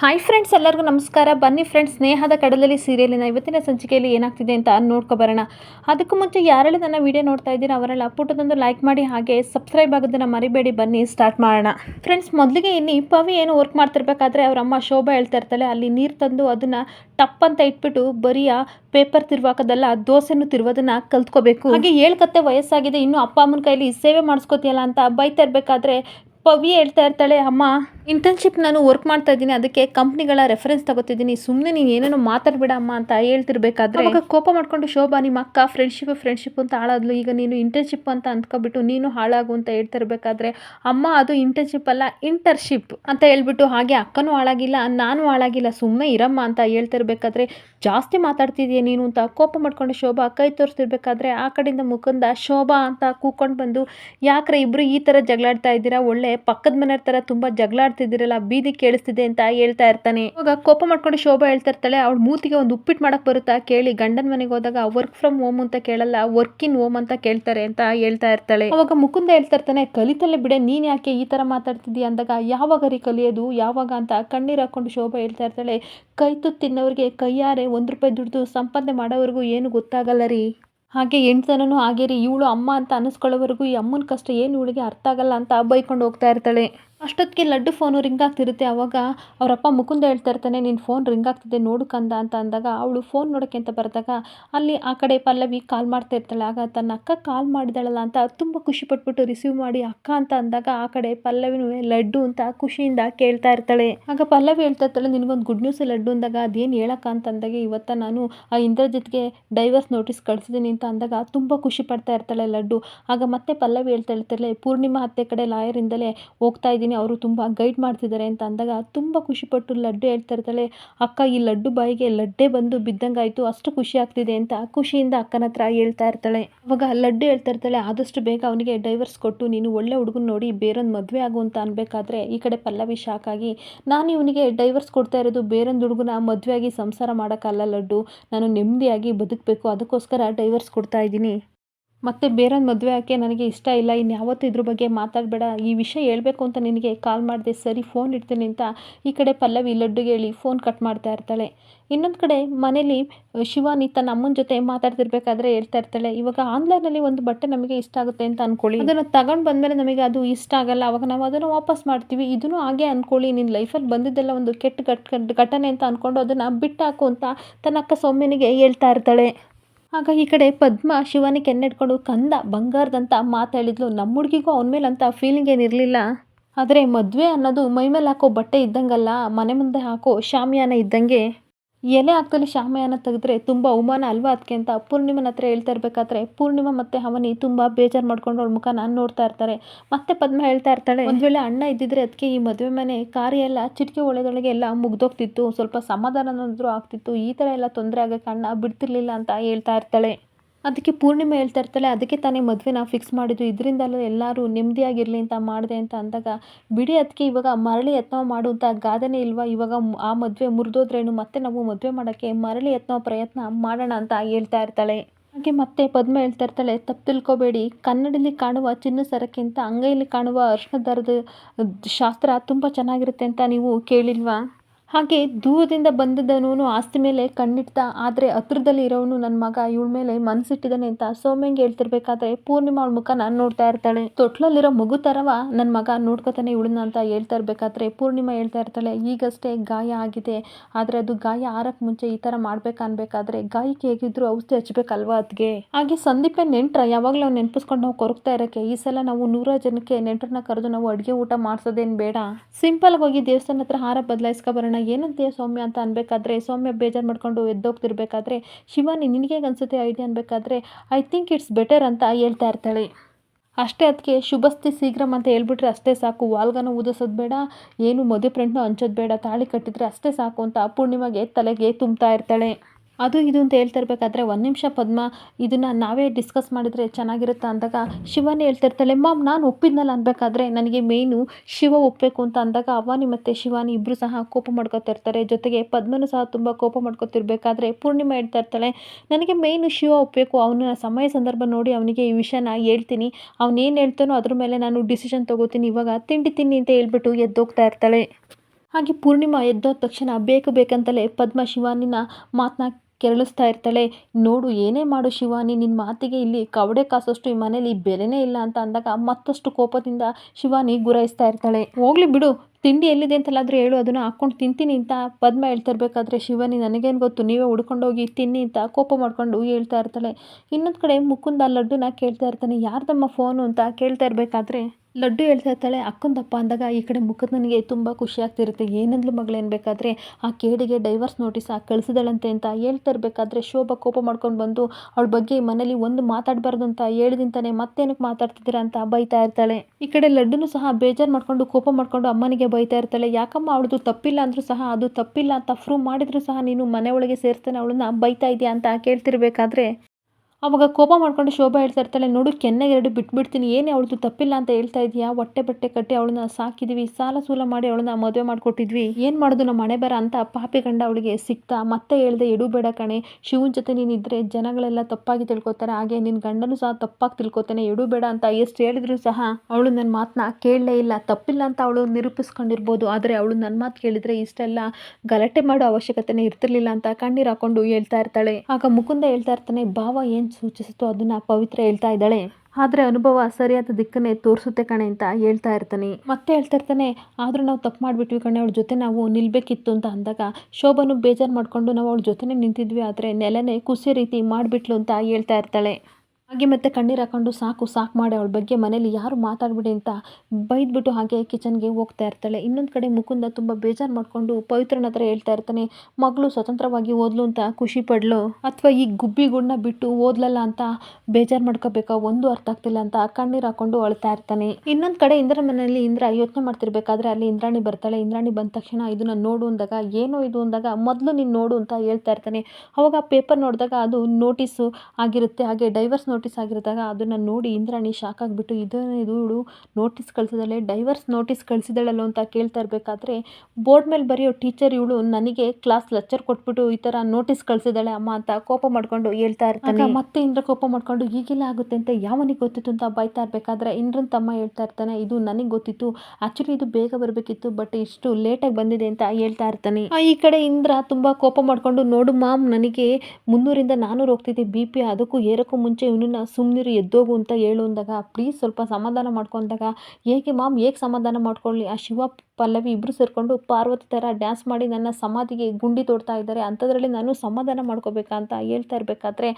Hi friends ಎಲ್ಲರಿಗೂ ನಮಸ್ಕಾರ. ಬನ್ನಿ ಫ್ರೆಂಡ್ಸ್ ಸ್ನೇಹದ ಕಡಲಲ್ಲಿ ಸೀರಿಯಲಿನ ಇವತ್ತಿನ ಸಂಚಿಕೆಯಲ್ಲಿ ಏನಾಗ್ತಿದೆ ಅಂತ ನೋಡ್ಕೊಬರೋಣ ಅದಕ್ಕೂ ಮುಂಚೆ ಯಾರೆಲ್ಲ ನನ್ನ ವಿಡಿಯೋ ನೋಡ್ತಾ ಇದ್ದೀರಾ, ಅವರೆಲ್ಲ ಪುಟದೊಂದು ಲೈಕ್ ಮಾಡಿ ಹಾಗೆ ಸಬ್ಸ್ಕ್ರೈಬ್ ಆಗೋದನ್ನು ಮರಿಬೇಡಿ, ಬನ್ನಿ ಸ್ಟಾರ್ಟ್ ಮಾಡೋಣ. ಫ್ರೆಂಡ್ಸ್ ಮೊದಲಿಗೆ ಇಲ್ಲಿ ಪವಿ ಏನು ವರ್ಕ್ ಮಾಡ್ತಿರ್ಬೇಕಾದ್ರೆ ಅವರ ಅಮ್ಮ ಶೋಭಾ ಹೇಳ್ತಾ ಇರ್ತಾಳೆ, ಅಲ್ಲಿ ನೀರು ತಂದು ಅದನ್ನು ಟಪ್ ಅಂತ ಇಟ್ಬಿಟ್ಟು ಬರೀ ಪೇಪರ್ ತಿರುವಾಕೋದಲ್ಲ ದೋಸೆನೂ ತಿರುವುದನ್ನ ಕಲ್ತ್ಕೋಬೇಕು. ಹಾಗೆ ಹೇಳ್ಕತ್ತೆ ವಯಸ್ಸಾಗಿದೆ, ಇನ್ನು ಅಪ್ಪ ಅಮ್ಮನ ಕೈಲಿ ಸೇವೆ ಮಾಡಿಸ್ಕೋತಿಯಲ್ಲ ಅಂತ ಬೈತಾ ಇರಬೇಕಾದ್ರೆ ಪವಿ ಹೇಳ್ತಾ ಇರ್ತಾಳೆ, ಅಮ್ಮ ಇಂಟರ್ನ್ಶಿಪ್ ನಾನು ವರ್ಕ್ ಮಾಡ್ತಾ ಇದ್ದೀನಿ, ಅದಕ್ಕೆ ಕಂಪ್ನಿಗಳ ರೆಫರೆನ್ಸ್ ತಗೋತಿದ್ದೀನಿ. ಸುಮ್ಮನೆ ನೀನು ಏನೇನೋ ಮಾತಾಡ್ಬೇಡ ಅಮ್ಮ ಅಂತ ಹೇಳ್ತಿರ್ಬೇಕಾದ್ರೆ ಅವಾಗ ಕೋಪ ಮಾಡ್ಕೊಂಡು, ಶೋಭಾ, ನಿಮ್ಮ ಅಕ್ಕ ಫ್ರೆಂಡ್ಶಿಪ್ ಫ್ರೆಂಡ್ಶಿಪ್ ಅಂತ ಹಾಳಾದ್ಲು. ಈಗ ನೀನು ಇಂಟರ್ನ್ಶಿಪ್ ಅಂತ ಅಂದ್ಕೊಬಿಟ್ಟು ನೀನು ಹಾಳಾಗು ಅಂತ ಹೇಳ್ತಿರ್ಬೇಕಾದ್ರೆ, ಅಮ್ಮ, ಅದು ಇಂಟರ್ನ್ಶಿಪ್ ಅಲ್ಲ ಇಂಟರ್ಶಿಪ್ ಅಂತ ಹೇಳ್ಬಿಟ್ಟು ಹಾಗೆ ಅಕ್ಕನೂ ಹಾಳಾಗಿಲ್ಲ, ನಾನು ಹಾಳಾಗಿಲ್ಲ. ಸುಮ್ಮನೆ ಇರಮ್ಮ ಅಂತ ಹೇಳ್ತಿರ್ಬೇಕಾದ್ರೆ, ಜಾಸ್ತಿ ಮಾತಾಡ್ತಿದೀಯ ನೀನು ಅಂತ ಕೋಪ ಮಾಡ್ಕೊಂಡು ಶೋಭಾ ಕೈ ತೋರಿಸ್ತಿರ್ಬೇಕಾದ್ರೆ, ಆ ಕಡೆಯಿಂದ ಮುಖಂದ ಶೋಭಾ ಅಂತ ಕೂಕೊಂಡು ಬಂದು, ಯಾಕ್ರೆ ಇಬ್ಬರು ಈ ಥರ ಜಗಳಾಡ್ತಾ ಇದ್ದೀರಾ? ಒಳ್ಳೆ ಪಕ್ಕದ ಮನೆಯವ್ರ ತುಂಬ ಜಗಳಾಡ್ತಿದ್ದೀರಲ್ಲ ಬೀದಿ ಕೇಳಿಸ್ತಿದೆ ಅಂತ ಹೇಳ್ತಾ ಇರ್ತಾನೆ. ಇವಾಗ ಕೋಪ ಮಾಡ್ಕೊಂಡು ಶೋಭಾ ಹೇಳ್ತಾ ಇರ್ತಾಳೆ, ಅವ್ಳ ಮೂತಿಗೆ ಒಂದು ಉಪ್ಪಿಟ್ಟು ಮಾಡಕ್ ಬರುತ್ತಾ ಕೇಳಿ, ಗಂಡನ ಮನೆಗೆ ಹೋದಾಗ ವರ್ಕ್ ಫ್ರಮ್ ಹೋಮ್ ಅಂತ ಕೇಳಲ್ಲ ವರ್ಕ್ ಇನ್ ಹೋಮ್ ಅಂತ ಕೇಳ್ತಾರೆ ಅಂತ ಹೇಳ್ತಾ ಇರ್ತಾಳೆ. ಅವಾಗ ಮುಕುಂದ ಹೇಳ್ತಾ ಇರ್ತಾನೆ ಕಲಿತಲ್ಲೇ ಬಿಡೆ, ನೀನ್ ಯಾಕೆ ಈ ತರ ಮಾತಾಡ್ತಿದ್ದಿ ಅಂದಾಗ, ಯಾವಾಗ ರೀ ಕಲಿಯೋದು, ಯಾವಾಗ ಅಂತ ಕಣ್ಣೀರ್ ಹಾಕೊಂಡು ಶೋಭಾ ಹೇಳ್ತಾ ಇರ್ತಾಳೆ, ಕೈ ತುತ್ತು ಕೈಯಾರೆ ಒಂದ್ ರೂಪಾಯಿ ದುಡ್ದು ಸಂಪಾದನೆ ಮಾಡೋವರೆಗೂ ಏನು ಗೊತ್ತಾಗಲ್ಲ ರೀ. ಹಾಗೆ ಹೆಣ್ತನೂ ಹಾಗೇ ರೀ ಇವಳು ಅಮ್ಮ ಅಂತ ಅನ್ನಿಸ್ಕೊಳ್ಳೋವರೆಗೂ ಈ ಅಮ್ಮನ ಕಷ್ಟ ಏನು ಇವಳಿಗೆ ಅರ್ಥ ಆಗಲ್ಲ ಅಂತ ಬೈಕೊಂಡು ಹೋಗ್ತಾ ಇರ್ತಾಳೆ. ಅಷ್ಟೊತ್ತಿಗೆ ಲಡ್ಡು ಫೋನು ರಿಂಗ್ ಆಗ್ತಿರುತ್ತೆ. ಅವಾಗ ಅವರಪ್ಪ ಮುಕುಂದ ಹೇಳ್ತಾ ಇರ್ತಾನೆ ನಿನ್ನ ಫೋನ್ ರಿಂಗ್ ಆಗ್ತಿದೆ, ನೋಡು ಕಂದ ಅಂತ ಅಂದಾಗ ಅವಳು ಫೋನ್ ನೋಡೋಕ್ಕೆ ಅಂತ ಬರೆದಾಗ ಅಲ್ಲಿ ಆ ಕಡೆ ಪಲ್ಲವಿ ಕಾಲ್ ಮಾಡ್ತಾ ಇರ್ತಾಳೆ. ಆಗ ತನ್ನ ಅಕ್ಕ ಕಾಲ್ ಮಾಡಿದಾಳಲ್ಲ ಅಂತ ತುಂಬ ಖುಷಿ ಪಟ್ಬಿಟ್ಟು ರಿಸೀವ್ ಮಾಡಿ, ಅಕ್ಕ ಅಂತ ಅಂದಾಗ ಆ ಕಡೆ ಪಲ್ಲವಿನೂ ಲಡ್ಡು ಅಂತ ಖುಷಿಯಿಂದ ಕೇಳ್ತಾ ಇರ್ತಾಳೆ. ಆಗ ಪಲ್ಲವಿ ಹೇಳ್ತಾ ಇರ್ತಾಳೆ, ನಿನಗೊಂದು ಗುಡ್ ನ್ಯೂಸ್ ಲಡ್ಡು ಅಂದಾಗ ಅದೇನು ಹೇಳಕ್ಕ ಅಂತ ಅಂದಾಗ ಇವತ್ತ ನಾನು ಆ ಇಂದ್ರಜಿತ್ಗೆ ಡೈವರ್ಸ್ ನೋಟಿಸ್ ಕಳಿಸಿದ್ದೀನಿ ಅಂತ ಅಂದಾಗ ತುಂಬ ಖುಷಿ ಪಡ್ತಾ ಇರ್ತಾಳೆ ಲಡ್ಡು. ಆಗ ಮತ್ತೆ ಪಲ್ಲವಿ ಹೇಳ್ತಾ ಇರ್ತಾಳೆ, ಪೂರ್ಣಿಮಾ ಹತ್ತೆ ಕಡೆ ಲಾಯರಿಂದಲೇ ಹೋಗ್ತಾ ಇದ್ದೀನಿ ಅವರು ತುಂಬ ಗೈಡ್ ಮಾಡ್ತಿದ್ದಾರೆ ಅಂತ ಅಂದಾಗ ತುಂಬ ಖುಷಿಪಟ್ಟು ಲಡ್ಡು ಹೇಳ್ತಾ ಇರ್ತಾಳೆ, ಅಕ್ಕ, ಈ ಲಡ್ಡು ಬಾಯಿಗೆ ಲಡ್ಡೆ ಬಂದು ಬಿದ್ದಂಗಾಯ್ತು, ಅಷ್ಟು ಖುಷಿ ಆಗ್ತಿದೆ ಅಂತ ಖುಷಿಯಿಂದ ಅಕ್ಕನ ಹತ್ರ ಹೇಳ್ತಾ ಇರ್ತಾಳೆ. ಅವಾಗ ಲಡ್ಡು ಹೇಳ್ತಾ ಇರ್ತಾಳೆ, ಆದಷ್ಟು ಬೇಗ ಅವನಿಗೆ ಡೈವರ್ಸ್ ಕೊಟ್ಟು ನೀನು ಒಳ್ಳೆ ಹುಡುಗನ ನೋಡಿ, ಬೇರೊಂದು ಮದುವೆ ಆಗು ಅಂತ ಅನ್ಬೇಕಾದ್ರೆ ಈ ಕಡೆ ಪಲ್ಲವಿ ಶಾಕ್ ಆಗಿ, ನಾನು ಇವನಿಗೆ ಡೈವರ್ಸ್ ಕೊಡ್ತಾ ಇರೋದು ಬೇರೊಂದು ಹುಡುಗನ ಮದುವೆ ಆಗಿ ಸಂಸಾರ ಮಾಡೋಕ್ಕಲ್ಲ ಲಡ್ಡು, ನಾನು ನೆಮ್ಮದಿಯಾಗಿ ಬದುಕಬೇಕು, ಅದಕ್ಕೋಸ್ಕರ ಡೈವರ್ಸ್ ಕೊಡ್ತಾ ಇದ್ದೀನಿ. ಮತ್ತೆ ಬೇರೊಂದು ಮದುವೆ ಆಕೆ ನನಗೆ ಇಷ್ಟ ಇಲ್ಲ, ಇನ್ನು ಇದ್ರ ಬಗ್ಗೆ ಮಾತಾಡಬೇಡ. ಈ ವಿಷಯ ಹೇಳಬೇಕು ಅಂತ ನಿನಗೆ ಕಾಲ್ ಮಾಡಿದೆ, ಸರಿ ಫೋನ್ ಇಡ್ತೀನಿ ಅಂತ. ಈ ಕಡೆ ಪಲ್ಲವಿ ಲಡ್ಡುಗೆ ಹೇಳಿ ಫೋನ್ ಕಟ್ ಮಾಡ್ತಾ ಇರ್ತಾಳೆ. ಇನ್ನೊಂದು ಕಡೆ ಮನೇಲಿ ಶಿವಾನಿ ತನ್ನ ಅಮ್ಮನ ಜೊತೆ ಮಾತಾಡ್ತಿರ್ಬೇಕಾದ್ರೆ ಹೇಳ್ತಾ ಇರ್ತಾಳೆ. ಇವಾಗ ಆನ್ಲೈನಲ್ಲಿ ಒಂದು ಬಟ್ಟೆ ನಮಗೆ ಇಷ್ಟ ಆಗುತ್ತೆ ಅಂತ ಅನ್ಕೊಳ್ಳಿ. ಅದನ್ನು ತಗೊಂಡು ಬಂದಮೇಲೆ ನಮಗೆ ಅದು ಇಷ್ಟ ಆಗಲ್ಲ. ಅವಾಗ ನಾವು ಅದನ್ನು ವಾಪಸ್ ಮಾಡ್ತೀವಿ. ಇದನ್ನು ಹಾಗೆ ಅನ್ಕೊಳ್ಳಿ. ನಿನ್ನ ಲೈಫಲ್ಲಿ ಬಂದಿದ್ದೆಲ್ಲ ಒಂದು ಕೆಟ್ಟ ಘಟ್ ಘಟನೆ ಅಂತ ಅಂದ್ಕೊಂಡು ಅದನ್ನು ಬಿಟ್ಟಾಕು ಅಂತ ತನ್ನ ಅಕ್ಕ ಹೇಳ್ತಾ ಇರ್ತಾಳೆ. ಆಗ ಈ ಕಡೆ ಪದ್ಮ ಶಿವನ ಕೆನ್ನೆಡ್ಕೊಂಡು ಕಂದ ಬಂಗಾರದಂತ ಮಾತಾಡಿದ್ಲು ನಮ್ಮ ಹುಡುಗಿಗೂ ಅವನ ಮೇಲೆ ಅಂತ ಫೀಲಿಂಗ್ ಏನಿರಲಿಲ್ಲ ಆದರೆ ಮದುವೆ ಅನ್ನೋದು ಮೈ ಮೇಲೆ ಹಾಕೋ ಬಟ್ಟೆ ಇದ್ದಂಗಲ್ಲ, ಮನೆ ಮುಂದೆ ಹಾಕೋ ಶಾಮಿಯಾನ ಇದ್ದಂಗೆ ಎಲೆ ಹಾಕ್ದಲ್ಲಿ ಶಾಮಯಾನ ತೆಗೆದ್ರೆ ತುಂಬ ಅವಮಾನ ಅಲ್ವಾ ಅದಕ್ಕೆ ಅಂತ ಪೂರ್ಣಿಮನ ಹತ್ರ ಹೇಳ್ತಾ ಇರ್ಬೇಕಾದ್ರೆ ಪೂರ್ಣಿಮ ಮತ್ತೆ ಅವನಿ ತುಂಬ ಬೇಜಾರು ಮಾಡ್ಕೊಂಡು ಅವಳ ಮುಖ ನಾನು ನೋಡ್ತಾ ಇರ್ತಾರೆ. ಮತ್ತೆ ಪದ್ಮ ಹೇಳ್ತಾ ಇರ್ತಾಳೆ, ಒಂದು ವೇಳೆ ಅಣ್ಣ ಇದ್ದಿದ್ರೆ ಅದಕ್ಕೆ ಈ ಮದುವೆ ಮನೆ ಕಾರ್ಯ ಎಲ್ಲ ಚಿಟಿಕೆ ಒಳೆದೊಳಗೆ ಎಲ್ಲ ಮುಗ್ದೋಗ್ತಿತ್ತು. ಸ್ವಲ್ಪ ಸಮಾಧಾನ ಆಗ್ತಿತ್ತು. ಈ ಥರ ಎಲ್ಲ ತೊಂದರೆ ಆಗೋಕ್ಕೆ ಅಣ್ಣ ಬಿಡ್ತಿರ್ಲಿಲ್ಲ ಅಂತ ಹೇಳ್ತಾ ಇರ್ತಾಳೆ. ಅದಕ್ಕೆ ಪೂರ್ಣಿಮೆ ಹೇಳ್ತಾ ಇರ್ತಾಳೆ, ಅದಕ್ಕೆ ತಾನೇ ಮದುವೆ ನಾವು ಫಿಕ್ಸ್ ಮಾಡಿದ್ದು. ಇದರಿಂದಲೂ ಎಲ್ಲರೂ ನೆಮ್ಮದಿಯಾಗಿರಲಿ ಅಂತ ಮಾಡಿದೆ ಅಂತ ಅಂದಾಗ, ಬಿಡಿ ಅದಕ್ಕೆ ಇವಾಗ ಮರಳಿ ಯತ್ನ ಮಾಡುವಂಥ ಗಾದನೆ ಇಲ್ವಾ? ಇವಾಗ ಆ ಮದುವೆ ಮುರಿದೋದ್ರೇನು ಮತ್ತೆ ನಾವು ಮದುವೆ ಮಾಡೋಕ್ಕೆ ಮರಳಿ ಯತ್ನ ಪ್ರಯತ್ನ ಮಾಡೋಣ ಅಂತ ಹೇಳ್ತಾ ಇರ್ತಾಳೆ. ಹಾಗೆ ಮತ್ತೆ ಪದ್ಮ ಹೇಳ್ತಾ ಇರ್ತಾಳೆ, ತಪ್ಪು ತಿಳ್ಕೊಬೇಡಿ. ಕನ್ನಡದಲ್ಲಿ ಕಾಣುವ ಚಿನ್ನ ಸರಕ್ಕಿಂತ ಅಂಗೈಯಲ್ಲಿ ಕಾಣುವ ಅರ್ಶನ ದರದ ಶಾಸ್ತ್ರ ತುಂಬ ಚೆನ್ನಾಗಿರುತ್ತೆ ಅಂತ ನೀವು ಕೇಳಿಲ್ವಾ? ಹಾಗೆ ದೂರದಿಂದ ಬಂದಿದ್ದವನು ಆಸ್ತಿ ಮೇಲೆ ಕಣ್ಣಿಡ್ತಾ, ಆದರೆ ಹತ್ರದಲ್ಲಿ ಇರೋನು ನನ್ನ ಮಗ, ಇವಳ ಮೇಲೆ ಮನಸ್ಸಿಟ್ಟಿದ್ದಾನೆ ಅಂತ ಸೌಮ್ಯಂಗೆ ಹೇಳ್ತಿರ್ಬೇಕಾದ್ರೆ ಪೂರ್ಣಿಮಾ ಮುಖ ನಾನು ನೋಡ್ತಾ ಇರ್ತಾಳೆ. ತೊಟ್ಲಲ್ಲಿರೋ ಮಗು ಥರವ ನನ್ನ ಮಗ ನೋಡ್ಕೊತಾನೆ ಇವಳನ್ನ ಅಂತ ಹೇಳ್ತಾ ಇರ್ಬೇಕಾದ್ರೆ ಪೂರ್ಣಿಮಾ ಹೇಳ್ತಾ ಇರ್ತಾಳೆ, ಈಗಷ್ಟೇ ಗಾಯ ಆಗಿದೆ, ಆದರೆ ಅದು ಗಾಯ ಆರಕ್ಕೆ ಮುಂಚೆ ಈ ಥರ ಮಾಡ್ಬೇಕನ್ಬೇಕಾದ್ರೆ ಗಾಯಕ್ಕೆ ಹೇಗಿದ್ರು ಔಷಧಿ ಹಚ್ಬೇಕಲ್ವಾ ಅದಕ್ಕೆ ಹಾಗೆ ಸಂದೀಪೆ ನೆಂಟ್ರ ಯಾವಾಗಲೂ ಅವ್ನು ನೆನಪಿಸ್ಕೊಂಡು ನಾವು ಕೊರಗ್ತಾ ಇರೋಕ್ಕೆ, ಈ ಸಲ ನಾವು ನೂರ ಜನಕ್ಕೆ ನೆಂಟರನ್ನ ಕರೆದು ನಾವು ಅಡುಗೆ ಊಟ ಮಾಡಿಸೋದೇನು ಬೇಡ. ಸಿಂಪಲ್ ಹೋಗಿ ದೇವಸ್ಥಾನ ಹತ್ರ ಹಾರ ಬದಲಾಯಿಸ್ಕೊ ಬರೋಣ ಏನಂತೀಯ ಸೌಮ್ಯ ಅಂತ ಅನ್ಬೇಕಾದ್ರೆ, ಸೌಮ್ಯ ಬೇಜಾರು ಮಾಡ್ಕೊಂಡು ಎದ್ದೋಗ್ತಿರ್ಬೇಕಾದ್ರೆ, ಶಿವಾನಿ ನಿನಗೆ ಅನ್ಸುತ್ತೆ ಐಡಿಯಾ ಅನ್ಬೇಕಾದ್ರೆ ಐ ಥಿಂಕ್ ಇಟ್ಸ್ ಬೆಟರ್ ಅಂತ ಹೇಳ್ತಾ ಇರ್ತಾಳೆ. ಅಷ್ಟೇ ಅದಕ್ಕೆ ಶುಭಸ್ತಿ ಶೀಘ್ರಮ್ ಅಂತ ಹೇಳ್ಬಿಟ್ರೆ ಅಷ್ಟೇ ಸಾಕು. ವಾಲ್ಗನ ಊದಿಸೋದು ಬೇಡ, ಏನು ಮದುವೆ ಪ್ರಿಂಟ್ನೂ ಹಂಚೋದು ಬೇಡ. ತಾಳಿ ಕಟ್ಟಿದ್ರೆ ಅಷ್ಟೇ ಸಾಕು ಅಂತ ಪೂರ್ಣಿಮಾಗೆ ತಲೆಗೆ ತುಂಬ್ತಾ ಇರ್ತಾಳೆ. ಅದು ಇದು ಅಂತ ಹೇಳ್ತಾ ಇರಬೇಕಾದ್ರೆ ಒಂದು ನಿಮಿಷ ಪದ್ಮ ಇದನ್ನು ನಾವೇ ಡಿಸ್ಕಸ್ ಮಾಡಿದರೆ ಚೆನ್ನಾಗಿರುತ್ತಾ ಅಂದಾಗ ಶಿವನೇ ಹೇಳ್ತಿರ್ತಾಳೆ ಮಾಮ್ ನಾನು ಒಪ್ಪಿದ್ನಲ್ಲ ಅನ್ಬೇಕಾದ್ರೆ ನನಗೆ ಮೇಯ್ನು ಶಿವ ಒಪ್ಪಬೇಕು ಅಂತ ಅಂದಾಗ ಅವಾನಿ ಮತ್ತು ಶಿವಾನಿ ಇಬ್ಬರು ಸಹ ಕೋಪ ಮಾಡ್ಕೋತಿರ್ತಾರೆ ಜೊತೆಗೆ ಪದ್ಮನೂ ಸಹ ತುಂಬ ಕೋಪ ಮಾಡ್ಕೋತಿರ್ಬೇಕಾದ್ರೆ ಪೂರ್ಣಿಮಾ ಹೇಳ್ತಾ ಇರ್ತಾಳೆ, ನನಗೆ ಮೇಯ್ನು ಶಿವ ಒಪ್ಪಬೇಕು ಅವನ ಸಮಯ ಸಂದರ್ಭ ನೋಡಿ ಅವನಿಗೆ ಈ ವಿಷಯನ ಹೇಳ್ತೀನಿ. ಅವನೇನು ಹೇಳ್ತಾನೋ ಅದ್ರ ಮೇಲೆ ನಾನು ಡಿಸಿಷನ್ ತೊಗೋತೀನಿ, ಇವಾಗ ತಿಂಡಿ ತಿನ್ನಿ ಅಂತ ಹೇಳ್ಬಿಟ್ಟು ಎದ್ದೋಗ್ತಾ ಇರ್ತಾಳೆ. ಹಾಗೆ ಪೂರ್ಣಿಮಾ ಎದ್ದೋದ ತಕ್ಷಣ ಬೇಕು ಬೇಕಂತಲೇ ಪದ್ಮ ಶಿವಾನಿನ ಮಾತನ್ನ ಕೆರಳಿಸ್ತಾ ಇರ್ತಾಳೆ, ನೋಡು, ಏನೇ ಮಾಡು ಶಿವಾನಿ ನಿನ್ನ ಮಾತಿಗೆ ಇಲ್ಲಿ ಕವಡೆ ಕಾಸೋಷ್ಟು ಈ ಮನೇಲಿ ಬೆಲೆನೇ ಇಲ್ಲ ಅಂತ ಅಂದಾಗ ಮತ್ತಷ್ಟು ಕೋಪದಿಂದ ಶಿವಾನಿ ಗುರಾಯಿಸ್ತಾ ಇರ್ತಾಳೆ. ಹೋಗ್ಲಿ ಬಿಡು, ತಿಂಡಿ ಎಲ್ಲಿದೆ ಅಂತಲ್ಲಾದರೂ ಹೇಳು, ಅದನ್ನು ಹಾಕ್ಕೊಂಡು ತಿಂತೀನಿ ಅಂತ ಪದ್ಮ ಹೇಳ್ತಾ ಇರಬೇಕಾದ್ರೆ ಶಿವಾನಿ ನನಗೇನು ಗೊತ್ತು, ನೀವೇ ಹುಡ್ಕೊಂಡೋಗಿ ತಿನ್ನಿ ಅಂತ ಕೋಪ ಮಾಡಿಕೊಂಡು ಹೇಳ್ತಾ ಇರ್ತಾಳೆ. ಇನ್ನೊಂದು ಕಡೆ ಮುಕುಂದ ಲಡ್ಡುನ ಕೇಳ್ತಾ ಇರ್ತಾನೆ, ಯಾರ್ದಮ್ಮ ಫೋನು ಅಂತ ಕೇಳ್ತಾ ಇರಬೇಕಾದ್ರೆ ಲಡ್ಡು ಹೇಳ್ತಾ ಇರ್ತಾಳೆ ಅಕ್ಕಂದಪ್ಪ ಅಂದಾಗ ಈ ಕಡೆ ಮುಖದ ನನಗೆ ತುಂಬ ಖುಷಿ ಆಗ್ತಿರುತ್ತೆ. ಏನಂದ್ಲು ಮಗಳೇನು ಬೇಕಾದರೆ ಆ ಕೇಡಿಗೆ ಡೈವರ್ಸ್ ನೋಟಿಸ್ ಆ ಕಳಿಸಿದಳಂತೆ ಅಂತ ಹೇಳ್ತಾ ಇರಬೇಕಾದ್ರೆ ಶೋಭಾ ಕೋಪ ಮಾಡ್ಕೊಂಡು ಬಂದು ಅವಳ ಬಗ್ಗೆ ಮನೇಲಿ ಒಂದು ಮಾತಾಡಬಾರ್ದು ಅಂತ ಹೇಳಿದಿಂತಾನೆ ಮತ್ತೇನಕ್ಕೆ ಮಾತಾಡ್ತಿದ್ದೀರಾ ಅಂತ ಬೈತಾ ಇರ್ತಾಳೆ. ಈ ಕಡೆ ಲಡ್ಡುನು ಸಹ ಬೇಜಾರು ಮಾಡಿಕೊಂಡು ಕೋಪ ಮಾಡಿಕೊಂಡು ಅಮ್ಮನಿಗೆ ಬೈತಾ ಇರ್ತಾಳೆ. ಯಾಕಮ್ಮ ಅವಳದು ತಪ್ಪಿಲ್ಲ ಅಂದರೂ ಸಹ ಅದು ತಪ್ಪಿಲ್ಲ ಅಂತ ಪ್ರೂವ್ ಮಾಡಿದರೂ ಸಹ ನೀನು ಮನೆ ಒಳಗೆ ಸೇರ್ತಾನೆ, ಅವಳನ್ನ ಬೈತಾ ಇದೆಯಾ ಅಂತ ಕೇಳ್ತಿರ್ಬೇಕಾದ್ರೆ ಅವಾಗ ಕೋಪ ಮಾಡ್ಕೊಂಡು ಶೋಭಾ ಹೇಳ್ತಾ ಇರ್ತಾಳೆ ನೋಡು, ಕೆನ್ನೆಗೆ ಎರಡು ಬಿಟ್ಬಿಡ್ತೀನಿ. ಏನೇ ಅವಳದು ತಪ್ಪಿಲ್ಲ ಅಂತ ಹೇಳ್ತಾ ಇದೀಯಾ? ಹೊಟ್ಟೆ ಬಟ್ಟೆ ಕಟ್ಟಿ ಅವಳನ್ನ ಸಾಕಿದೀವಿ, ಸಾಲ ಸೂಲ ಮಾಡಿ ಅವಳನ್ನ ಮದುವೆ ಮಾಡಿಕೊಟ್ಟಿದ್ವಿ. ಏನು ಮಾಡೋದು ನಮ್ಮ ಮನೆ ಬರ ಅಂತ ಪಾಪಿ ಗಂಡ ಅವಳಿಗೆ ಸಿಕ್ತಾ, ಮತ್ತೆ ಹೇಳ್ದೆ ಎಡು ಬೇಡ ಕಣೆ. ಶಿವನ ಜೊತೆ ನೀನಿದ್ರೆ ಜನಗಳೆಲ್ಲ ತಪ್ಪಾಗಿ ತಿಳ್ಕೊತಾರೆ. ಹಾಗೆ ನಿನ್ನ ಗಂಡನೂ ಸಹ ತಪ್ಪಾಗಿ ತಿಳ್ಕೊತಾನೆ. ಎಡು ಬೇಡ ಅಂತ ಎಷ್ಟು ಹೇಳಿದ್ರು ಸಹ ಅವಳು ನನ್ನ ಮಾತನ್ನ ಕೇಳಲೇ ಇಲ್ಲ. ತಪ್ಪಿಲ್ಲ ಅಂತ ಅವಳು ನಿರೂಪಿಸ್ಕೊಂಡಿರ್ಬೋದು. ಆದರೆ ಅವಳು ನನ್ನ ಮಾತು ಕೇಳಿದ್ರೆ ಇಷ್ಟೆಲ್ಲ ಗಲಾಟೆ ಮಾಡೋ ಅವಶ್ಯಕತೆನೇ ಇರ್ತಿರ್ಲಿಲ್ಲ ಅಂತ ಕಣ್ಣೀರು ಹಾಕೊಂಡು ಹೇಳ್ತಾ ಇರ್ತಾಳೆ. ಆಗ ಮುಕುಂದ ಹೇಳ್ತಾ ಇರ್ತಾನೆ, ಭಾವ, ಏನು ಸೂಚಿಸುತ್ತೋ, ಅದನ್ನು ಪವಿತ್ರ ಹೇಳ್ತಾ ಇದ್ದಾಳೆ. ಆದರೆ ಅನುಭವ ಸರಿಯಾದ ದಿಕ್ಕನ್ನೇ ತೋರಿಸುತ್ತೆ ಕಣೆ ಅಂತ ಹೇಳ್ತಾ ಇರ್ತಾನೆ. ಮತ್ತೆ ಹೇಳ್ತಾ ಇರ್ತಾನೆ, ಆದರೂ ನಾವು ತಪ್ಪು ಮಾಡಿಬಿಟ್ವಿ ಕಣೆ, ಅವಳ ಜೊತೆ ನಾವು ನಿಲ್ಬೇಕಿತ್ತು ಅಂತ ಅಂದಾಗ ಶೋಭನು ಬೇಜಾರು ಮಾಡಿಕೊಂಡು ನಾವು ಅವಳ ಜೊತೆನೇ ನಿಂತಿದ್ವಿ, ಆದರೆ ನೆಲನೇ ಕುಸಿ ರೀತಿ ಮಾಡಿಬಿಟ್ಲು ಅಂತ ಹೇಳ್ತಾ ಇರ್ತಾಳೆ. ಹಾಗೆ ಮತ್ತೆ ಕಣ್ಣೀರು ಹಾಕೊಂಡು ಸಾಕು ಸಾಕು ಮಾಡಿ ಅವಳ ಬಗ್ಗೆ. ಮನೇಲಿ ಯಾರು ಮಾತಾಡ್ಬಿಡಿ ಅಂತ ಬೈದ್ಬಿಟ್ಟು ಹಾಗೆ ಕಿಚನ್ಗೆ ಹೋಗ್ತಾ ಇರ್ತಾಳೆ. ಇನ್ನೊಂದು ಕಡೆ ಮುಕುಂದ ತುಂಬ ಬೇಜಾರು ಮಾಡಿಕೊಂಡು ಪವಿತ್ರನ ಹತ್ರ ಹೇಳ್ತಾ ಇರ್ತಾನೆ, ಮಗಳು ಸ್ವತಂತ್ರವಾಗಿ ಓದ್ಲು ಅಂತ ಖುಷಿ ಪಡ್ಲು? ಅಥವಾ, ಈ ಗುಬ್ಬಿ ಗುಡ್ನ ಬಿಟ್ಟು ಓದ್ಲಲ್ಲ ಅಂತ ಬೇಜಾರು ಮಾಡ್ಕೋಬೇಕಾ? ಒಂದು ಅರ್ಥ ಆಗ್ತಿಲ್ಲ ಅಂತ ಕಣ್ಣೀರು ಹಾಕೊಂಡು ಅಳ್ತಾ ಇರ್ತಾನೆ. ಇನ್ನೊಂದು ಕಡೆ ಇಂದ್ರ ಮನೆಯಲ್ಲಿ ಇಂದ್ರ ಯೋಚನೆ ಮಾಡ್ತಿರ್ಬೇಕಾದ್ರೆ ಅಲ್ಲಿ ಇಂದ್ರಾಣಿ ಬರ್ತಾಳೆ. ಇಂದ್ರಾಣಿ ಬಂದ ತಕ್ಷಣ ಇದನ್ನ ನೋಡು ಅಂದಾಗ, ಏನೋ ಇದು? ಅಂದಾಗ, ಮೊದಲು ನೀನು ನೋಡು ಅಂತ ಹೇಳ್ತಾ ಇರ್ತಾನೆ. ಅವಾಗ ಪೇಪರ್ ನೋಡಿದಾಗ ಅದು ನೋಟಿಸು ಆಗಿರುತ್ತೆ. ಹಾಗೆ ಡೈವರ್ಸ್ ನೋಟಿಸ್ ಆಗಿರಿದಾಗ ಅದನ್ನು ನೋಡಿ ಇಂದ್ರಾಣಿ ಶಾಕ್ ಆಗಿಬಿಟ್ಟು ಇದನ್ನು ಇದು ಇವಳು ನೋಟಿಸ್ ಕಳಿಸಿದಳೆ ಡೈವರ್ಸ್ ನೋಟಿಸ್ ಕಳಿಸಿದಳಲ್ಲ ಅಂತ ಕೇಳ್ತಾ ಇರಬೇಕಾದ್ರೆ ಬೋರ್ಡ್ ಮೇಲೆ ಬರೆಯೋ ಟೀಚರ್ ಇವಳು ನನಗೆ ಕ್ಲಾಸ್ ಲೆಕ್ಚರ್ ಕೊಟ್ಬಿಟ್ಟು ಈ ಥರ ನೋಟಿಸ್ ಕಳಿಸಿದಾಳೆ ಅಮ್ಮ ಅಂತ ಕೋಪ ಮಾಡ್ಕೊಂಡು ಹೇಳ್ತಾ ಇರ್ತಾನೆ. ಮತ್ತೆ ಇಂದ್ರ ಕೋಪ ಮಾಡ್ಕೊಂಡು, ಈಗೆಲ್ಲ ಆಗುತ್ತೆ ಅಂತ ಯಾವನಿಗೆ ಗೊತ್ತಿತ್ತು ಅಂತ ಬೈತಾ ಇರಬೇಕಾದ್ರೆ, ಇಂದ್ರನ್ ತಮ್ಮ ಹೇಳ್ತಾ ಇರ್ತಾನೆ, ಇದು ನನಗೆ ಗೊತ್ತಿತ್ತು ಆ್ಯಕ್ಚುಲಿ ಇದು ಬೇಗ ಬರಬೇಕಿತ್ತು ಬಟ್ ಇಷ್ಟು ಲೇಟಾಗಿ ಬಂದಿದೆ ಅಂತ ಹೇಳ್ತಾ ಇರ್ತಾನೆ. ಈ ಕಡೆ ಇಂದ್ರ ತುಂಬ ಕೋಪ ಮಾಡ್ಕೊಂಡು, ನೋಡು ಮಾಮ್, ನನಗೆ ಮುನ್ನೂರಿಂದ ನಾನ್ನೂರು ಹೋಗ್ತಿದ್ದೆ ಬಿ ಪಿ ಅದಕ್ಕೂ ಏರಕ್ಕೂ ಮುಂಚೆ ಇವನನ್ನ ಸುಮ್ಮನಿರು ಎದ್ದೋಗು ಅಂತ ಹೇಳು ಅಂದಾಗ ಪ್ಲೀಸ್ ಸ್ವಲ್ಪ ಸಮಾಧಾನ ಮಾಡ್ಕೊಂಡಾಗ ಹೇಗೆ ಮಾಮ್ ಹೇಗೆ ಸಮಾಧಾನ ಮಾಡ್ಕೊಳ್ಳಿ? ಆ ಶಿವ, ಪಲ್ಲವಿ ಇಬ್ಬರು ಸೇರಿಕೊಂಡು ಪಾರ್ವತಿ ಥರ ಡ್ಯಾನ್ಸ್ ಮಾಡಿ ನನ್ನ ಸಮಾಧಿಗೆ ಗುಂಡಿ ತೋಡ್ತಾ ಇದ್ದಾರೆ. ಅಂಥದ್ರಲ್ಲಿ ನಾನು ಸಮಾಧಾನ ಮಾಡ್ಕೋಬೇಕಂತ ಹೇಳ್ತಾ ಇರಬೇಕಾದ್ರೆ,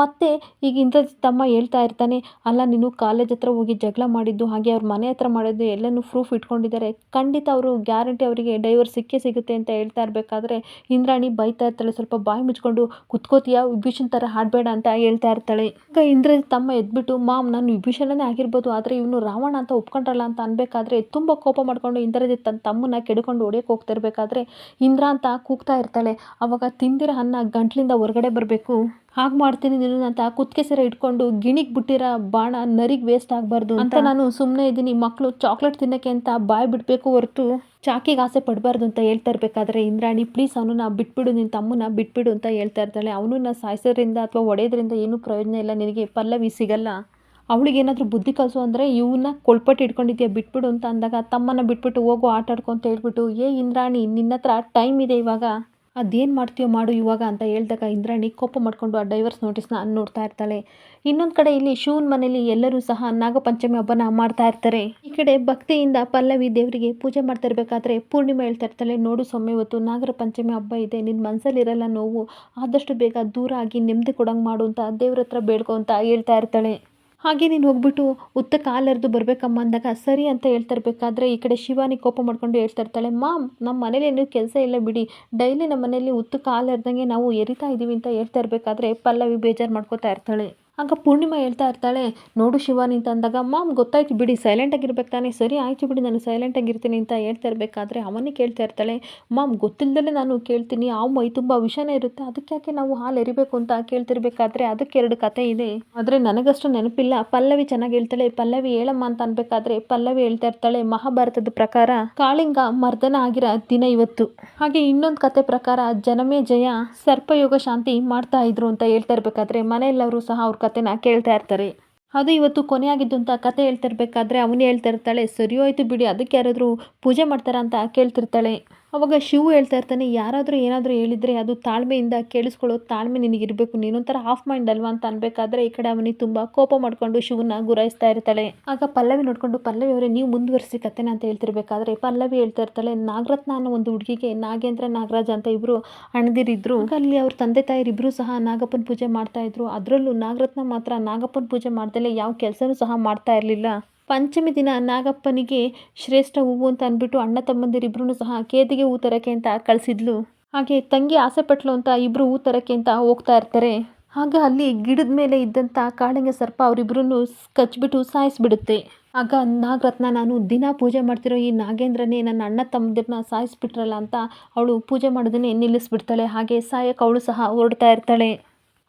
ಮತ್ತೆ ಈಗ ಇಂಥ ತಮ್ಮ ಹೇಳ್ತಾ ಇರ್ತಾನೆ, ಅಲ್ಲ ನೀನು ಕಾಲೇಜ್ ಹತ್ರ ಹೋಗಿ ಜಗಳ ಮಾಡಿದ್ದು, ಹಾಗೆ ಅವ್ರ ಮನೆ ಹತ್ರ ಮಾಡಿದ್ದು, ಎಲ್ಲನೂ ಪ್ರೂಫ್ ಇಟ್ಕೊಂಡಿದ್ದಾರೆ. ಖಂಡಿತ ಅವರು ಗ್ಯಾರಂಟಿ ಅವರಿಗೆ ಡೈವರ್ ಸಿಕ್ಕೇ ಸಿಗುತ್ತೆ ಅಂತ ಹೇಳ್ತಾ ಇರಬೇಕಾದ್ರೆ, ಇಂದ್ರಾಣಿ ಬೈತಾ ಇರ್ತಾಳೆ, ಸ್ವಲ್ಪ ಬಾಯಿ ಮುಚ್ಕೊಂಡು, ಕುತ್ಕೋತೀಯ? ವಿಭೀಷಣ್ ಥರ ಹಾಡಬೇಡ ಅಂತ ಹೇಳ್ತಾ ಇರ್ತಾಳೆ. ಇಂದ್ರಜಿತ್ ತಮ್ಮ ಎದ್ಬಿಟ್ಟು, ಮಾಮ್, ನಾನು ವಿಭೀಷಣನೇ ಆಗಿರ್ಬೋದು, ಆದರೆ ಇವನು ರಾವಣ ಅಂತ ಒಪ್ಕೊಂಡ್ರಲ್ಲ ಅಂತ ಅನ್ಬೇಕಾದ್ರೆ ತುಂಬ ಕೋಪ ಮಾಡ್ಕೊಂಡು ಇಂದ್ರಜಿತ್ ತನ್ನ ತಮ್ಮನ್ನ ಕೆಡ್ಕೊಂಡು ಹೊಡಿಯೋಕೆ ಹೋಗ್ತಿರ್ಬೇಕಾದ್ರೆ ಇಂದ್ರ ಅಂತ ಕೂಗ್ತಾ ಇರ್ತಾಳೆ. ಅವಾಗ ತಿಂದಿರೋ ಅನ್ನ ಗಂಟ್ಲಿಂದ ಹೊರಗಡೆ ಬರಬೇಕು. ಹಾಗೆ ಮಾಡ್ತೀನಿ ನೀನು ಅಂತ ಕುತ್ತಿಗೆ ಸೆರೆ ಇಟ್ಕೊಂಡು ಗಿಣಿಗೆ ಬಿಟ್ಟಿರೋ ಬಾಣ ನರಿಗೆ ವೇಸ್ಟ್ ಆಗಬಾರ್ದು ಅಂತ ನಾನು ಸುಮ್ಮನೆ ಇದ್ದೀನಿ. ಮಕ್ಕಳು ಚಾಕ್ಲೇಟ್ ತಿನ್ನೋಕ್ಕೆ ಅಂತ ಬಾಯ್ ಬಿಡಬೇಕು ಹೊರತು ಚಾಕಿಗೆ ಆಸೆ ಪಡಬಾರ್ದು ಅಂತ ಹೇಳ್ತಾ ಇರಬೇಕಾದ್ರೆ ಇಂದ್ರಾಣಿ ಪ್ಲೀಸ್ ಅವನನ್ನ ಬಿಟ್ಬಿಡು ನಿನ್ನ ತಮ್ಮನ ಬಿಟ್ಬಿಡು ಅಂತ ಹೇಳ್ತಾ ಇರ್ತಾಳೆ. ಅವನನ್ನ ಸಾಯಿಸೋದ್ರಿಂದ ಅಥವಾ ಒಡೆಯೋದ್ರಿಂದ ಏನೂ ಪ್ರಯೋಜನ ಇಲ್ಲ, ನಿನಗೆ ಪಲ್ಲವಿ ಸಿಗಲ್ಲ. ಅವಳಿಗೇನಾದರೂ ಬುದ್ಧಿ ಕಲಿಸು ಅಂದರೆ ಇವನ್ನ ಕೊಳ್ಪಟ್ಟು ಇಟ್ಕೊಂಡಿದ್ಯಾ, ಬಿಟ್ಬಿಡು ಅಂತ ಅಂದಾಗ ತಮ್ಮನ್ನ ಬಿಟ್ಬಿಟ್ಟು ಹೋಗು ಆಟ ಆಡ್ಕೊ ಅಂತ ಹೇಳ್ಬಿಟ್ಟು, ಏ ಇಂದ್ರಾಣಿ ನಿನ್ನ ಹತ್ರ ಟೈಮ್ ಇದೆ ಇವಾಗ. ಅದೇನು ಮಾಡ್ತೀಯೋ ಮಾಡು ಇವಾಗ ಅಂತ ಹೇಳ್ದಾಗ ಇಂದ್ರಾಣಿ ಕೋಪ ಮಾಡಿಕೊಂಡು ಆ ಡೈವರ್ಸ್ ನೋಟಿಸ್ನ ನೋಡ್ತಾ ಇರ್ತಾಳೆ. ಇನ್ನೊಂದು ಕಡೆ ಇಲ್ಲಿ ಶಿವನ ಮನೆಯಲ್ಲಿ ಎಲ್ಲರೂ ಸಹ ನಾಗಪಂಚಮಿ ಹಬ್ಬನ ಮಾಡ್ತಾ ಇರ್ತಾರೆ. ಈ ಕಡೆ ಭಕ್ತಿಯಿಂದ ಪಲ್ಲವಿ ದೇವರಿಗೆ ಪೂಜೆ ಮಾಡ್ತಾ ಇರಬೇಕಾದ್ರೆ ಪೂರ್ಣಿಮಾ ಹೇಳ್ತಾ ಇರ್ತಾಳೆ. ನೋಡು ಸೊಮ್ಮೆ ಇವತ್ತು ನಾಗರ ಪಂಚಮಿ ಹಬ್ಬ ಇದೆ. ನಿನ್ನ ಮನಸ್ಸಲ್ಲಿರಲ್ಲ ನೋವು. ಆದಷ್ಟು ಬೇಗ ದೂರ ಆಗಿ ನೆಮ್ಮದಿ ಕೊಡಂಗೆ ಮಾಡು ಅಂತ ದೇವ್ರ ಹತ್ರ ಬೇಡ್ಕೊ ಅಂತ ಹೇಳ್ತಾ ಇರ್ತಾಳೆ. ಹಾಗೆ ನೀನು ಹೋಗ್ಬಿಟ್ಟು ಉತ್ತ ಕಾಲರ್ದು ಬರಬೇಕಮ್ಮ ಅಂದಾಗ ಸರಿ ಅಂತ ಹೇಳ್ತಾ ಇರಬೇಕಾದ್ರೆ ಈ ಕಡೆ ಶಿವಾನಿ ಕೋಪ ಮಾಡ್ಕೊಂಡು ಹೇಳ್ತಾ ಇರ್ತಾಳೆ, ಮಾಮ್ ನಮ್ಮ ಮನೇಲಿ ಏನು ಕೆಲಸ ಇಲ್ಲ ಬಿಡಿ. ಡೈಲಿ ನಮ್ಮ ಮನೇಲಿ ಉತ್ತು ಕಾಲರ್ದಂಗೆ ನಾವು ಎರಿತಾ ಇದ್ದೀವಿ ಅಂತ ಹೇಳ್ತಾ ಇರಬೇಕಾದ್ರೆ ಪಲ್ಲವಿ ಬೇಜಾರು ಮಾಡ್ಕೋತಾ ಇರ್ತಾಳೆ. ಆಗ ಪೂರ್ಣಿಮಾ ಹೇಳ್ತಾ ಇರ್ತಾಳೆ, ನೋಡು ಶಿವಾನಿ ಅಂತ ಅಂದಾಗ ಮಾಮ್, ಗೊತ್ತಾಯ್ತು ಬಿಡಿ ಸೈಲೆಂಟಾಗಿರ್ಬೇಕು ತಾನೇ. ಸರಿ, ಆಯ್ತು ಬಿಡಿ, ನಾನು ಸೈಲೆಂಟಾಗಿರ್ತೀನಿ ಅಂತ ಹೇಳ್ತಾ ಇರಬೇಕಾದ್ರೆ ಅವನೇ ಕೇಳ್ತಾ ಇರ್ತಾಳೆ, ಮಾಮ್ ಗೊತ್ತಿಲ್ಲದಲೇ ನಾನು ಕೇಳ್ತೀನಿ, ಆ ಮೈ ತುಂಬ ವಿಷನೇ ಇರುತ್ತೆ, ಅದಕ್ಕೆ ಯಾಕೆ ನಾವು ಹಾಲು ಎರಿಬೇಕು ಅಂತ ಕೇಳ್ತಿರ್ಬೇಕಾದ್ರೆ ಅದಕ್ಕೆ ಎರಡು ಕತೆ ಇದೆ. ಆದರೆ ನನಗಷ್ಟು ನೆನಪಿಲ್ಲ, ಪಲ್ಲವಿ ಚೆನ್ನಾಗಿ ಹೇಳ್ತಾಳೆ, ಪಲ್ಲವಿ ಹೇಳಮ್ಮ ಅಂತ ಅನ್ಬೇಕಾದ್ರೆ ಪಲ್ಲವಿ ಹೇಳ್ತಾ ಇರ್ತಾಳೆ, ಮಹಾಭಾರತದ ಪ್ರಕಾರ ಕಾಳಿಂಗ ಮರ್ದನ ಆಗಿರೋ ದಿನ ಇವತ್ತು. ಹಾಗೆ ಇನ್ನೊಂದು ಕತೆ ಪ್ರಕಾರ ಜನಮೇ ಜಯ ಸರ್ಪಯೋಗ ಶಾಂತಿ ಮಾಡ್ತಾ ಇದ್ರು ಅಂತ ಹೇಳ್ತಾ ಇರ್ಬೇಕಾದ್ರೆ ಮನೆಯಲ್ಲವರು ಸಹ ಅವ್ರ ಕತೆನ ಕೇಳ್ತಾ ಇರ್ತಾರೆ. ಅದು ಇವತ್ತು ಕೊನೆಯಾಗಿದ್ದು ಅಂತ ಕತೆ ಹೇಳ್ತಿರ್ಬೇಕಾದ್ರೆ ಅವನೇ ಹೇಳ್ತಾ ಇರ್ತಾಳೆ ಸರಿ ಬಿಡಿ, ಅದಕ್ಕೆ ಯಾರಾದರೂ ಪೂಜೆ ಮಾಡ್ತಾರ ಅಂತ ಕೇಳ್ತಿರ್ತಾಳೆ. ಅವಾಗ ಶಿವು ಹೇಳ್ತಾ ಇರ್ತಾನೆ, ಯಾರಾದರೂ ಏನಾದರೂ ಹೇಳಿದರೆ ಅದು ತಾಳ್ಮೆಯಿಂದ ಕೇಳಿಸ್ಕೊಳ್ಳೋ ತಾಳ್ಮೆ ನಿನಗಿರಬೇಕು. ನೀನೊಂಥರ ಆಫ್ ಮೈಂಡ್ ಅಲ್ವಾ ಅಂತ ಅನ್ಬೇಕಾದ್ರೆ ಈ ಕಡೆ ಅವನಿಗೆ ತುಂಬ ಕೋಪ ಮಾಡಿಕೊಂಡು ಶಿವನ ಗುರಾಯಿಸ್ತಾ ಇರ್ತಾಳೆ. ಆಗ ಪಲ್ಲವಿ ನೋಡಿಕೊಂಡು, ಪಲ್ಲವಿ ಅವರೇ, ನೀವು ಮುಂದುವರಿಸಿ ಕತೆನ ಅಂತ ಹೇಳ್ತಿರ್ಬೇಕಾದ್ರೆ ಪಲ್ಲವಿ ಹೇಳ್ತಾ ಇರ್ತಾಳೆ, ನಾಗರತ್ನ ಅನ್ನೋ ಒಂದು ಹುಡುಗಿಗೆ ನಾಗೇಂದ್ರ ನಾಗರಾಜ ಅಂತ ಇಬ್ಬರು ಅಣದಿರಿದ್ರು ಅಲ್ಲಿ ಅವ್ರ ತಂದೆ ತಾಯಿರಿಬ್ಬರು ಸಹ ನಾಗಪ್ಪನ ಪೂಜೆ ಮಾಡ್ತಾ ಇದ್ರು. ಅದರಲ್ಲೂ ನಾಗರತ್ನ ಮಾತ್ರ ನಾಗಪ್ಪನ ಪೂಜೆ ಮಾಡ್ದಲೇ ಯಾವ ಕೆಲಸನೂ ಸಹ ಮಾಡ್ತಾ ಇರಲಿಲ್ಲ. ಪಂಚಮಿ ದಿನ ನಾಗಪ್ಪನಿಗೆ ಶ್ರೇಷ್ಠ ಹೂವು ಅಂತ ಅಂದ್ಬಿಟ್ಟು ಅಣ್ಣ ತಮ್ಮಂದಿರಿಬ್ರು ಸಹ ಕೇದಿಗೆ ಹೂ ತರಕ್ಕೆ ಅಂತ ಕಳಿಸಿದ್ಲು. ಹಾಗೆ ತಂಗಿ ಆಸೆ ಪಟ್ಲು ಅಂತ ಇಬ್ಬರು ಹೂ ತರಕ್ಕೆ ಅಂತ ಹೋಗ್ತಾ ಇರ್ತಾರೆ. ಆಗ ಅಲ್ಲಿ ಗಿಡದ ಮೇಲೆ ಇದ್ದಂಥ ಕಾಳಿಂಗ ಸರ್ಪ ಅವರಿಬ್ಬರನ್ನು ಕಚ್ಚಿಬಿಟ್ಟು ಸಾಯಿಸ್ಬಿಡುತ್ತೆ. ಆಗ ನಾಗರತ್ನ, ನಾನು ದಿನ ಪೂಜೆ ಮಾಡ್ತಿರೋ ಈ ನಾಗೇಂದ್ರನೇ ನನ್ನ ಅಣ್ಣ ತಮ್ಮದಿರನ್ನ ಸಾಯಿಸ್ಬಿಟ್ರಲ್ಲ ಅಂತ ಅವಳು ಪೂಜೆ ಮಾಡೋದನ್ನೇ ನಿಲ್ಲಿಸ್ಬಿಡ್ತಾಳೆ. ಹಾಗೆ ಸಾಯಕ್ಕೆ ಅವಳು ಸಹ ಹೊರಡ್ತಾ ಇರ್ತಾಳೆ.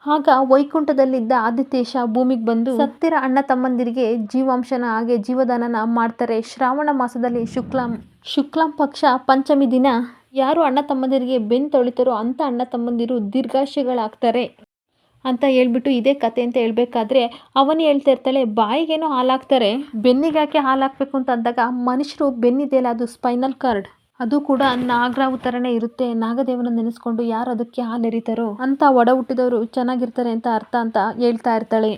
ಆಗ ವೈಕುಂಠದಲ್ಲಿದ್ದ ಆದಿತ್ಯೇಶ ಭೂಮಿಗೆ ಬಂದು ಸತ್ತಿರ ಅಣ್ಣ ತಮ್ಮಂದಿರಿಗೆ ಜೀವಾಂಶನ ಹಾಗೆ ಜೀವದಾನನ ಮಾಡ್ತಾರೆ. ಶ್ರಾವಣ ಮಾಸದಲ್ಲಿ ಶುಕ್ಲಾಂ ಶುಕ್ಲಾಂ ಪಕ್ಷ ಪಂಚಮಿ ದಿನ ಯಾರು ಅಣ್ಣ ತಮ್ಮಂದಿರಿಗೆ ಬೆನ್ನು ತೊಳಿತಾರೋ ಅಂಥ ಅಣ್ಣ ತಮ್ಮಂದಿರು ದೀರ್ಘಾಶಯಗಳಾಗ್ತಾರೆ ಅಂತ ಹೇಳ್ಬಿಟ್ಟು ಇದೇ ಕತೆ ಅಂತ ಹೇಳ್ಬೇಕಾದ್ರೆ ಅವನು ಹೇಳ್ತಾ ಇರ್ತಾಳೆ, ಬಾಯಿಗೇನೋ ಹಾಲಾಕ್ತಾರೆ ಬೆನ್ನಿಗೆ ಯಾಕೆ ಹಾಲು ಹಾಕ್ಬೇಕು ಅಂತ ಅಂದಾಗ ಮನುಷ್ಯರು ಬೆನ್ನಿದೆಯಲ್ಲ ಅದು ಸ್ಪೈನಲ್ ಕಾರ್ಡ್ ಅದು ಕೂಡ ನಾಗರಾವು ಥರನೇ ಇರುತ್ತೆ. ನಾಗದೇವನ ನೆನೆಸ್ಕೊಂಡು ಯಾರು ಅದಕ್ಕೆ ಹಾಲು ಎರಿತಾರೋ ಅಂತ ಒಡ ಹುಟ್ಟಿದವರು ಚೆನ್ನಾಗಿರ್ತಾರೆ ಅಂತ ಅರ್ಥ ಅಂತ ಹೇಳ್ತಾ ಇರ್ತಾಳೆ.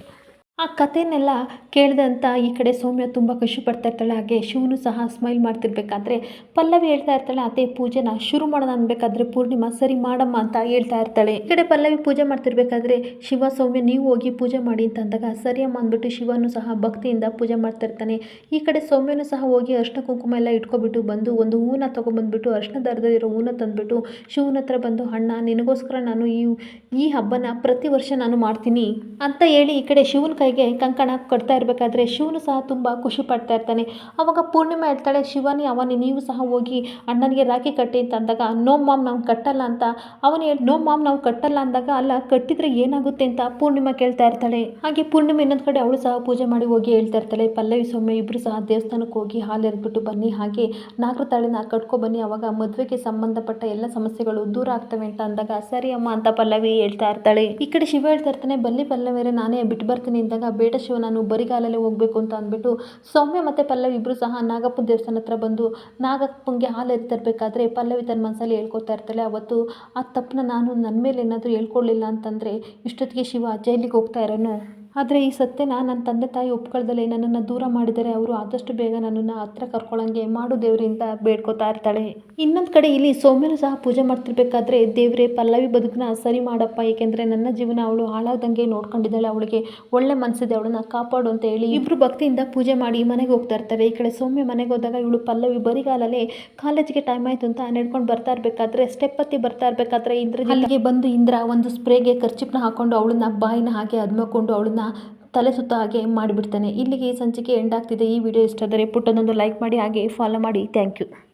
ಆ ಕಥೆನೆಲ್ಲ ಕೇಳಿದಂಥ ಈ ಕಡೆ ಸೌಮ್ಯ ತುಂಬ ಖುಷಿ ಪಡ್ತಾ ಇರ್ತಾಳೆ. ಹಾಗೆ ಶಿವನು ಸಹ ಸ್ಮೈಲ್ ಮಾಡ್ತಿರ್ಬೇಕಾದ್ರೆ ಪಲ್ಲವಿ ಹೇಳ್ತಾ ಇರ್ತಾಳೆ, ಅದೇ ಪೂಜೆನ ಶುರು ಮಾಡೋಣ ಅನ್ಬೇಕಾದ್ರೆ ಪೂರ್ಣಿಮಾ ಸರಿ ಮಾಡಮ್ಮ ಅಂತ ಹೇಳ್ತಾ ಇರ್ತಾಳೆ. ಈ ಕಡೆ ಪಲ್ಲವಿ ಪೂಜೆ ಮಾಡ್ತಿರ್ಬೇಕಾದ್ರೆ, ಶಿವ, ಸೌಮ್ಯ, ನೀವು ಹೋಗಿ ಪೂಜೆ ಮಾಡಿ ಅಂತ ಅಂದಾಗ ಸರಿಯಮ್ಮ ಅಂದ್ಬಿಟ್ಟು ಶಿವನು ಸಹ ಭಕ್ತಿಯಿಂದ ಪೂಜೆ ಮಾಡ್ತಾ ಇರ್ತಾನೆ. ಈ ಕಡೆ ಸೌಮ್ಯನು ಸಹ ಹೋಗಿ ಅರ್ಶಿನ ಕುಂಕುಮ ಎಲ್ಲ ಇಟ್ಕೊಬಿಟ್ಟು ಬಂದು ಒಂದು ಹೂವನ್ನ ತೊಗೊಂಬಂದ್ಬಿಟ್ಟು, ಅರ್ಶಿನ ದರ್ದಿರೋ ಹೂವನ್ನ ತಂದುಬಿಟ್ಟು, ಶಿವನ ಹತ್ರ ಬಂದು, ಅಣ್ಣ, ನಿನಗೋಸ್ಕರ ನಾನು ಈ ಈ ಹಬ್ಬನ ಪ್ರತಿ ವರ್ಷ ನಾನು ಮಾಡ್ತೀನಿ ಅಂತ ಹೇಳಿ ಈ ಕಡೆ ಶಿವನ ಕೈಗೆ ಕಂಕಣ ಕೊಡ್ತಾ ಇರಬೇಕಾದ್ರೆ ಶಿವನು ಸಹ ತುಂಬ ಖುಷಿ ಪಡ್ತಾ ಇರ್ತಾನೆ. ಅವಾಗ ಪೂರ್ಣಿಮಾ ಹೇಳ್ತಾಳೆ ಶಿವನಿ ಅವನಿ ನೀವು ಸಹ ಹೋಗಿ ಅಣ್ಣನಿಗೆ ರಾಖಿ ಕಟ್ಟಿ ಅಂತ ಅಂದಾಗ, ನೋ ಮಾಮ್, ನಾವು ಕಟ್ಟಲ್ಲ ಅಂತ. ಅವನು ಹೇಳಿ ನೋ ಮಾಮ್, ನಾವು ಕಟ್ಟಲ್ಲ ಅಂದಾಗ, ಅಲ್ಲ, ಕಟ್ಟಿದ್ರೆ ಏನಾಗುತ್ತೆ ಅಂತ ಪೂರ್ಣಿಮಾ ಕೇಳ್ತಾ ಇರ್ತಾಳೆ. ಹಾಗೆ ಪೂರ್ಣಿಮಾ ಇನ್ನೊಂದು ಕಡೆ ಅವಳು ಸಹ ಪೂಜೆ ಮಾಡಿ ಹೋಗಿ ಹೇಳ್ತಾ ಇರ್ತಾಳೆ, ಪಲ್ಲವಿ ಸೌಮ್ಯ ಇಬ್ಬರು ಸಹ ದೇವಸ್ಥಾನಕ್ಕೆ ಹೋಗಿ ಹಾಲು ಎರೆದ್ಬಿಟ್ಟು ಬನ್ನಿ, ಹಾಗೆ ನಾಗರ ತಾಳಿನ ಕಟ್ಕೊ ಬನ್ನಿ, ಅವಾಗ ಮದುವೆಗೆ ಸಂಬಂಧಪಟ್ಟ ಎಲ್ಲ ಸಮಸ್ಯೆಗಳು ದೂರ ಆಗ್ತವೆ ಅಂತ ಅಂದಾಗ, ಸರಿ ಅಮ್ಮ ಅಂತ ಪಲ್ಲವಿ ಹೇಳ್ತಾ ಇರ್ತಾಳೆ. ಈ ಕಡೆ ಶಿವ ಹೇಳ್ತಾ ಇರ್ತಾನೆ ಬಲ್ಲಿ ಪಲ್ಲವಿಯರೇ ನಾನೇ ಬಿಟ್ಟು ಬರ್ತೀನಿ ಅಂದಾಗ ಬೇಡ ಶಿವ ನಾನು ಬರಿಗಾಲಲ್ಲೇ ಹೋಗಬೇಕು ಅಂತ ಅಂದ್ಬಿಟ್ಟು ಸೌಮ್ಯ ಮತ್ತು ಪಲ್ಲವಿ ಇಬ್ಬರು ಸಹ ನಾಗಪ್ಪನ ದೇವಸ್ಥಾನ ಹತ್ರ ಬಂದು ನಾಗಪ್ಪನಿಗೆ ಹಾಲು ತರಬೇಕಾದ್ರೆ ಪಲ್ಲವಿ ತನ್ನ ಮನಸ್ಸಲ್ಲಿ ಹೇಳ್ಕೊತಾ ಇರ್ತಾಳೆ. ಅವತ್ತು ಆ ತಪ್ಪನ್ನ ನಾನು ನನ್ನ ಮೇಲೆ ಏನಾದರೂ ಹೇಳ್ಕೊಳ್ಳಿಲ್ಲ ಅಂತಂದರೆ ಇಷ್ಟೊತ್ತಿಗೆ ಶಿವ ಜೈಲಿಗೆ ಹೋಗ್ತಾ ಇರೋನು. ಆದರೆ ಈ ಸತ್ಯನ ನನ್ನ ತಂದೆ ತಾಯಿ ಒಪ್ಕೊಳ್ದಲೆ ನನ್ನನ್ನು ದೂರ ಮಾಡಿದರೆ ಅವರು ಆದಷ್ಟು ಬೇಗ ನನ್ನನ್ನು ಹತ್ರ ಕರ್ಕೊಳ್ಳೋಂಗೆ ಮಾಡು ದೇವರಿಂದ ಬೇಡ್ಕೋತಾ ಇರ್ತಾಳೆ. ಇನ್ನೊಂದು ಕಡೆ ಇಲ್ಲಿ ಸೌಮ್ಯನು ಸಹ ಪೂಜೆ ಮಾಡ್ತಿರ್ಬೇಕಾದ್ರೆ ದೇವರೇ ಪಲ್ಲವಿ ಬದುಕನ್ನ ಸರಿ ಮಾಡಪ್ಪ, ಏಕೆಂದರೆ ನನ್ನ ಜೀವನ ಅವಳು ಹಾಳಾದಂಗೆ ನೋಡ್ಕೊಂಡಿದ್ದಾಳೆ, ಅವಳಿಗೆ ಒಳ್ಳೆ ಮನಸ್ಸಿದೆ ಅವಳನ್ನ ಕಾಪಾಡು ಅಂತ ಹೇಳಿ ಇಬ್ಬರು ಭಕ್ತಿಯಿಂದ ಪೂಜೆ ಮಾಡಿ ಮನೆಗೆ ಹೋಗ್ತಾ ಇರ್ತಾರೆ. ಈ ಕಡೆ ಸೌಮ್ಯ ಮನೆಗೆ ಹೋದಾಗ ಇವಳು ಪಲ್ಲವಿ ಬರಿಗಾಲಲ್ಲಿ ಕಾಲೇಜಿಗೆ ಟೈಮ್ ಆಯಿತು ಅಂತ ನಡ್ಕೊಂಡು ಬರ್ತಾ ಇರಬೇಕಾದ್ರೆ ಸ್ಟೆಪ್ ಹತ್ತಿ ಬರ್ತಾ ಇರಬೇಕಾದ್ರೆ ಇಂದ್ರ ಅಲ್ಲಿಗೆ ಬಂದು ಇಂದ್ರ ಒಂದು ಸ್ಪ್ರೇಗೆ ಖರ್ಚಿಪ್ನ ಹಾಕೊಂಡು ಅವಳನ್ನ ಬಾಯಿನ ಹಾಗೆ ಅದ್ಮಕೊಂಡು ಅವಳನ್ನ ತಲೆ ಸುತ್ತ ಹಾಗೆ ಮಾಡಿಬಿಡ್ತಾನೆ. ಇಲ್ಲಿಗೆ ಈ ಸಂಚಿಕೆ ಎಂಡ್ ಆಗ್ತಿದೆ. ಈ ವಿಡಿಯೋ ಇಷ್ಟ ಆದರೆ ಪುಟ್ಟದೊಂದು ಲೈಕ್ ಮಾಡಿ, ಹಾಗೆ ಫಾಲೋ ಮಾಡಿ. Thank you